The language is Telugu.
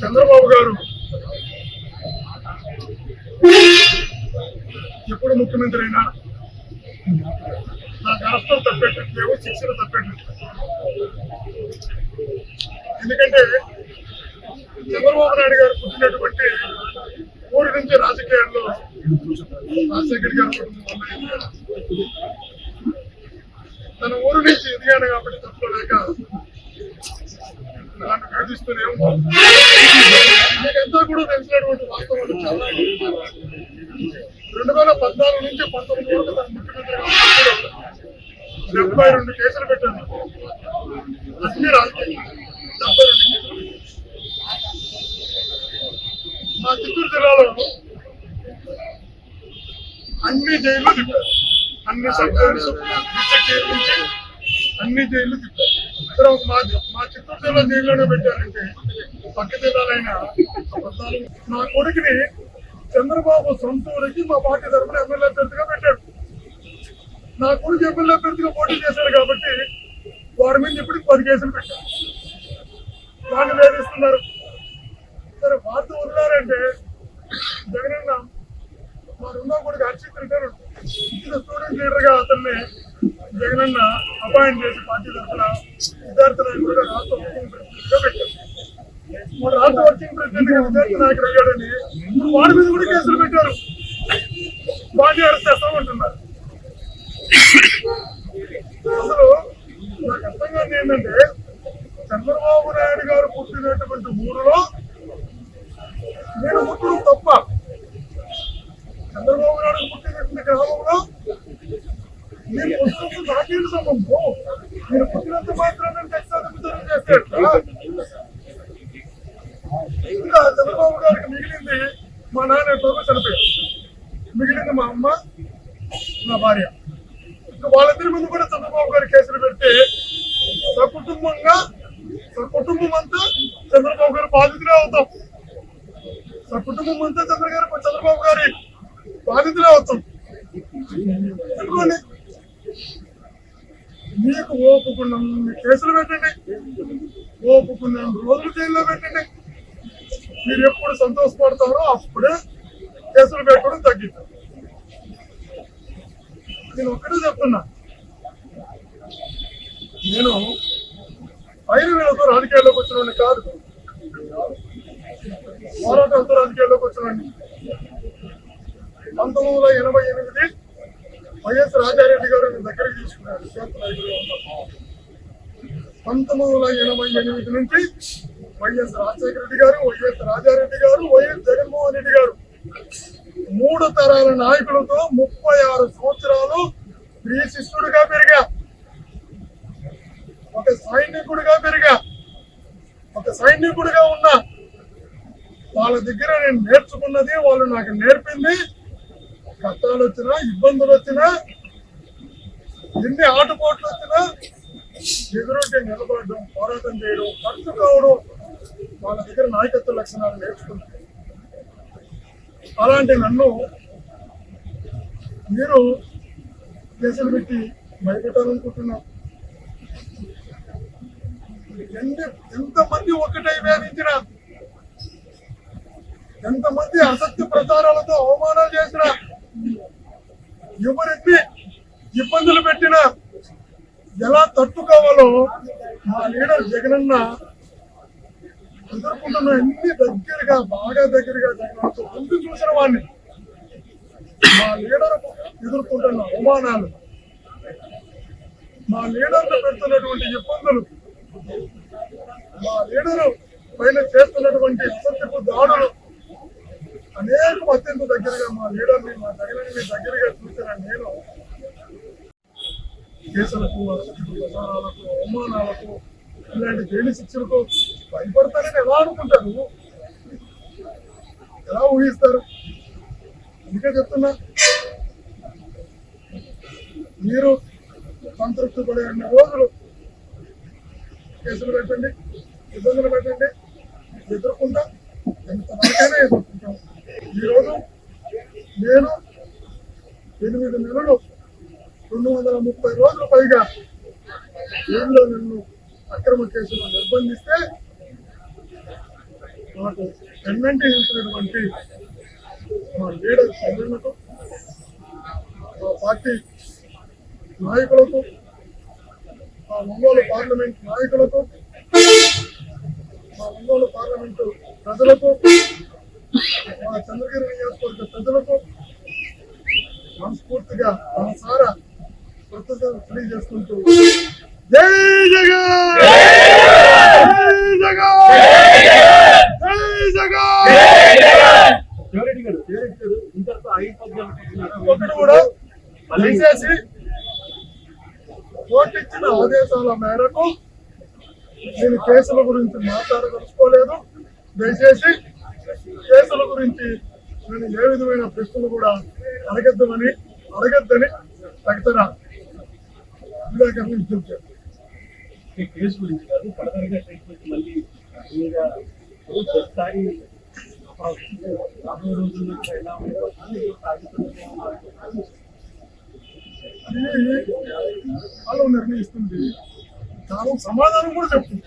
చంద్రబాబు గారు ఎప్పుడు ముఖ్యమంత్రి అయినా నాకు అరెస్టులు తప్పేటట్లేవు శిక్షణ తప్పేటట్లేదు. ఎందుకంటే చంద్రబాబు నాయుడు గారు పుట్టినటువంటి ఊరి నుంచి రాజకీయాల్లో రాజశేఖర్ గారు తన ఊరు నుంచి ఎదిగాను కాబట్టి తప్పలేక నన్ను వేధిస్తూనే ఉన్నాను. మీకంతా కూడా తెలిసినటువంటి వాస్తవాలు చాలా రెండు వేల పద్నాలుగు నుంచి పంతొమ్మిది వరకు తన ముఖ్యమంత్రి డెబ్బై రెండు కేసులు పెట్టాను. అన్ని రాజకీయ డెబ్బై రెండు కేసులు. మా చిత్తూరు జిల్లాలో అన్ని జైల్లో తిప్పారు అన్ని సర్కారు జైల్స్ అన్ని జైలు అన్ని జైళ్ళు తిప్పారు తర్వాత మా మా చిత్తూరు జిల్లా జైల్లోనే పెట్టారంటే పక్క జిల్లాలైన నా కొడుకుని చంద్రబాబు సొంత ఊరికి మా పార్టీ తరఫున ఎమ్మెల్యే అభ్యర్థిగా పెట్టాడు. నా కొడుకు ఎమ్మెల్యే అభ్యర్థిగా పోటీ చేశాడు కాబట్టి వాడి మీద ఇప్పటికి పది కేసులు పెట్టారు వాడిని వేధిస్తున్నారు. సరే వార్త వదిలారంటే జగనన్న రెండో కొడుకు హర్షిత్ గారు ఇది స్టూడెంట్ లీడర్గా అతన్ని జగనన్న అపాయింట్ చేసి పార్టీ తరఫున విద్యార్థి నాయకుడుగా రాష్ట్ర వర్కింగ్ ప్రెసిడెంట్గా పెట్టారు. మన రాష్ట్ర వర్కింగ్ ప్రెసిడెంట్గా విద్యార్థి నాయకుడు అయ్యాడని ఇప్పుడు వాడి మీద కూడా కేసులు పెట్టారు. బాడీ అరెస్ట్ చేస్తామంటున్నారు. అసలు నాకు అర్థం కాదు ఏంటంటే చంద్రబాబు నాయుడు గారు పుట్టినటువంటి ఊరిలో నేను పుట్టడం తప్ప చంద్రబాబు నాయుడు పుట్టినటువంటి గ్రామంలో నేను పుట్టినప్పుడు నాకేంటి సంబంధం నేను పుట్టినంత మాత్రం నేను టెక్సాలను చేస్తే ఇంకా చంద్రబాబు గారికి మిగిలింది మా నాన్న త్వరగా చనిపోయారు మిగిలింది మా అమ్మ నా భార్య. ఇంకా వాళ్ళిద్దరి ముందు కూడా చంద్రబాబు గారి కేసులు పెడితే సకుటుంబంగా సకుటుంబం అంతా చంద్రబాబు గారు బాధితులే అవుతాం. సకుటుంబం అంతా చంద్ర గారు చంద్రబాబు గారి బాధితులే అవుతాం. ఎందుకోండి మీకు ఓపుకున్న కేసులు పెట్టండి. ఓపుకున్న రోజులు జైల్లో పెట్టండి. మీరు ఎప్పుడు సంతోషపడతారో అప్పుడే కేసులు పెట్టడం తగ్గిద్దాం. నేను ఒక్కటే చెప్తున్నా. నేను ఐదు వేలతో రాజకీయాల్లోకి వచ్చిన కాదు. పోరాటంతో రాజకీయాల్లోకి వచ్చిన పంతొమ్మిది వందల ఎనభై ఎనిమిది వైఎస్ రాజారెడ్డి గారు దగ్గరికి తీసుకున్నారు. పంతొమ్మిది వందల ఎనభై ఎనిమిది నుంచి వైఎస్ రాజశేఖర రెడ్డి గారు వైఎస్ రాజారెడ్డి గారు వైఎస్ జగన్మోహన్ రెడ్డి గారు మూడు తరాల నాయకులతో ముప్పై ఆరు సంవత్సరాలు స్త్రీ శిష్యుడిగా పెరిగా. ఒక సైనికుడిగా పెరిగా. ఒక సైనికుడిగా ఉన్నా వాళ్ళ దగ్గర నేను నేర్చుకున్నది వాళ్ళు నాకు నేర్పింది. కష్టాలు వచ్చినా ఇబ్బందులు వచ్చినా ఎన్ని ఆటుపోట్లు వచ్చినా ఎదురుంటే నిలబడడం పోరాటం చేయడం ఖర్చు కావడం వాళ్ళ దగ్గర నాయకత్వ లక్షణాలు నేర్చుకున్నాను. అలాంటి నన్ను మీరు కేసులు పెట్టి భయపెట్టాలనుకుంటున్నాం ఎన్ని ఎంతమంది ఒకటై వేధించిన ఎంతమంది అసత్య ప్రచారాలతో అవమానాలు చేసిన ఎవరిని ఇబ్బందులు పెట్టినా ఎలా తట్టుకోవాలో మా లీడర్ జగనన్న ఎదుర్కొంటున్న అన్ని దగ్గరగా బాగా దగ్గరగా జగన్ ముందు చూసిన వాడిని మా లీడర్ ఎదుర్కొంటున్న అవమానాలు మా లీడర్లు పెడుతున్నటువంటి ఇబ్బందులు మా లీడరు పైన చేస్తున్నటువంటి అసంతపు దాడులు అనేక అత్యంత దగ్గరగా మా లీడర్ని మా జగన్ని దగ్గరగా చూసిన నేను కేసులకు అసత్యపు అవమానాలకు ఇలాంటి జైలు శిక్షలకు భయపడతారని ఎలా అనుకుంటారు? ఎలా ఊహిస్తారు? అందుకే చెప్తున్నా మీరు సంతృప్తి పడే అన్ని రోజులు కేసులు పెట్టండి ఇబ్బందులు పెట్టండి ఎదుర్కొంటాం ఎంతవరకైనా ఎదుర్కొంటాం. ఈ నేను ఎనిమిది నెలలు రెండు వందల ముప్పై రోజులు పైగా జైల్లో నన్ను అక్రమ కేసులో నిర్బంధిస్తే నాకు ఎన్నంటే ఇచ్చినటువంటి మా లీడర్ చంద్రులకు మా పార్టీ నాయకులకు మా ఒంగోలు పార్లమెంట్ నాయకులకు మా ఒంగోలు పార్లమెంటు ప్రజలకు మా చంద్రగిరి నియోజకవర్గ ప్రజలకు మనస్ఫూర్తిగా మనసారా కృతజ్ఞతలు తెలియజేసుకుంటూ జై జగన్ జై జగన్ జై జగన్ శివరెడ్డి గారు శివరెడ్డి గారు ఇంతవరకు ఐదు పద్యాలు ఒకటి కూడా దయచేసి కోర్టు ఇచ్చిన ఆదేశాల మేరకు నేను కేసుల గురించి మాట్లాడదలుచుకోలేదు దయచేసి కేసుల గురించి నేను ఏ విధమైన ప్రశ్నలు కూడా అడగద్దని అడగద్దని తక్షణ విలేకరులు విజ్ఞప్తి చేస్తున్నాను. కేసు గురించి కాదు ఫర్దర్గా ట్రీట్మెంట్ మళ్ళీ మీద ఒకసారి రాబోయే రోజుల్లో ఎలా ఉంటుంది ఇది నిర్ణయిస్తుంది తాను సమాధానం కూడా చెప్తుంది